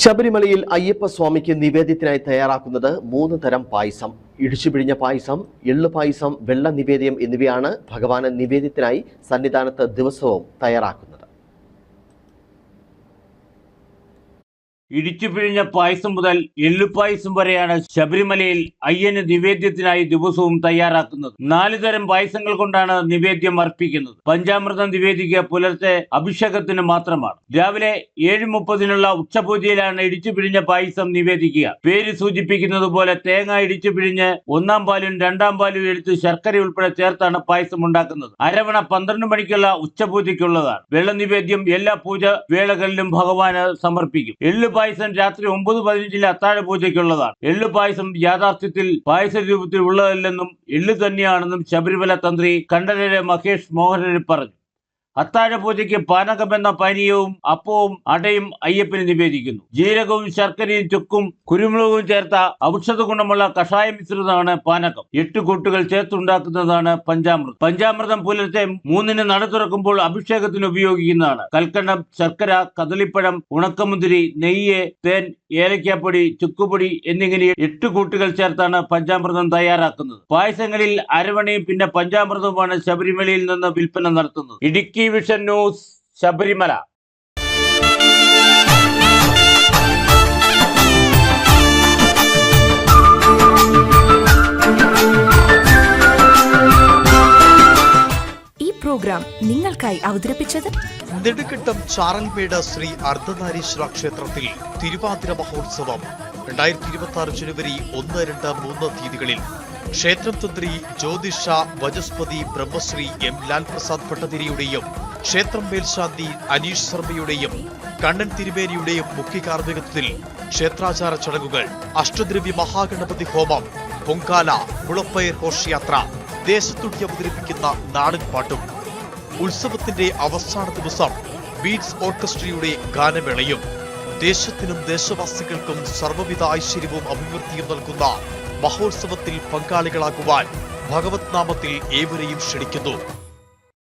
ശബരിമലയിൽ അയ്യപ്പ സ്വാമിക്ക് നിവേദ്യത്തിനായി തയ്യാറാക്കുന്നത് മൂന്ന് തരം പായസം. ഇടിച്ചുപിഴിഞ്ഞ പായസം എള്ളു പായസം വെള്ള നിവേദ്യം എന്നിവയാണ് ഭഗവാന് നിവേദ്യത്തിനായി സന്നിധാനത്ത് ദിവസവും തയ്യാറാക്കുന്നത്. ഇടിച്ചു പിഴിഞ്ഞ പായസം മുതൽ എള്ളുപായസം വരെയാണ് ശബരിമലയിൽ അയ്യന് നിവേദ്യത്തിനായി ദിവസവും തയ്യാറാക്കുന്നത്. നാല് തരം പായസങ്ങൾ കൊണ്ടാണ് നിവേദ്യം അർപ്പിക്കുന്നത്. പഞ്ചാമൃതം നിവേദിക്കുക പുലർത്തെ അഭിഷേകത്തിന് മാത്രമാണ്. രാവിലെ ഏഴ് മുപ്പതിനുള്ള ഉച്ചപൂജയിലാണ് ഇടിച്ചു പിഴിഞ്ഞ പായസം നിവേദിക്കുക. പേര് സൂചിപ്പിക്കുന്നത് പോലെ തേങ്ങ ഇടിച്ചു പിഴിഞ്ഞ് ഒന്നാം പാലും രണ്ടാം പാലും എടുത്ത് ശർക്കര ഉൾപ്പെടെ ചേർത്താണ് പായസം ഉണ്ടാക്കുന്നത്. അരവണ പന്ത്രണ്ട് മണിക്കുള്ള ഉച്ചപൂജയ്ക്കുള്ളതാണ് വെള്ള നിവേദ്യം എല്ലാ പൂജ വേളകളിലും ഭഗവാന് സമർപ്പിക്കും. എള്ളു പായസം രാത്രി ഒമ്പത് പതിനഞ്ചിലെ അത്താഴ പൂജയ്ക്കുള്ളതാണ്. എള്ളു പായസം യാഥാർത്ഥ്യത്തിൽ പായസ രൂപത്തിൽ ഉള്ളതല്ലെന്നും എള്ളു തന്നെയാണെന്നും ശബരിമല തന്ത്രി കണ്ഠരര് മഹേഷ് മോഹനര് പറഞ്ഞു. അത്താഴ പാനകമെന്ന പാനീയവും അപ്പവും അടയും അയ്യപ്പന് നിവേദിക്കുന്നു. ജീരകവും ശർക്കരയും ചുക്കും കുരുമുളകും ചേർത്ത ഔഷധ ഗുണമുള്ള കഷായ മിശ്രിതമാണ് പാനകം. എട്ട് കൂട്ടുകൾ ചേർത്തുണ്ടാക്കുന്നതാണ് പഞ്ചാമൃതം. പഞ്ചാമൃതം പുലർച്ചെ മൂന്നിന് നട തുറക്കുമ്പോൾ അഭിഷേകത്തിന് ഉപയോഗിക്കുന്നതാണ്. കൽക്കണ്ടം ശർക്കര കദളിപ്പഴം ഉണക്കമുന്തിരി നെയ്യ് തേൻ ഏലക്കാപ്പൊടി ചുക്കുപൊടി എന്നിങ്ങനെ എട്ട് കൂട്ടുകൾ ചേർത്താണ് പഞ്ചാമൃതം തയ്യാറാക്കുന്നത്. പായസങ്ങളിൽ അരവണയും പിന്നെ പഞ്ചാമൃതവുമാണ് ശബരിമലയിൽ നിന്ന് വിൽപ്പന നടത്തുന്നത്. Idukki vision news Sabarimala. ഈ പ്രോഗ്രാം നിങ്ങൾക്കായി അവതരിപ്പിച്ചത് നെടുക്കിട്ടം ചാറൻപേട ശ്രീ അർദ്ധനാരീശ്വര ക്ഷേത്രത്തിൽ തിരുവാതിര മഹോത്സവം. രണ്ടായിരത്തി ഇരുപത്തി ആറ് ജനുവരി ഒന്ന് രണ്ട് മൂന്ന് തീയതികളിൽ ക്ഷേത്രം തന്ത്രി ജ്യോതിഷ വജസ്പതി ബ്രഹ്മശ്രീ എം ലാൽ പ്രസാദ് ഭട്ടതിരിയുടെയും ക്ഷേത്രം മേൽശാന്തി അനീഷ് ശർമ്മയുടെയും കണ്ണൻ തിരുമേനിയുടെയും മുഖ്യ കാർമ്മികത്വത്തിൽ ക്ഷേത്രാചാര ചടങ്ങുകൾ അഷ്ടദ്രവ്യ മഹാഗണപതി ഹോമം പൊങ്കാല മുളപ്പയർ ഘോഷയാത്ര ദേശത്തുട്ടി അവതരിപ്പിക്കുന്ന നാടൻ പാട്ടും. ഉത്സവത്തിന്റെ അവസാന ദിവസം ബീറ്റ്സ് ഓർക്കസ്ട്രയുടെ ഗാനമേളയും. ദേശത്തിനും ദേശവാസികൾക്കും സർവവിധ ഐശ്വര്യവും അഭിവൃദ്ധിയും നൽകുന്ന മഹോത്സവത്തിൽ പങ്കാളികളാകുവാൻ ഭഗവത് നാമത്തിൽ ഏവരെയും ക്ഷണിക്കുന്നു.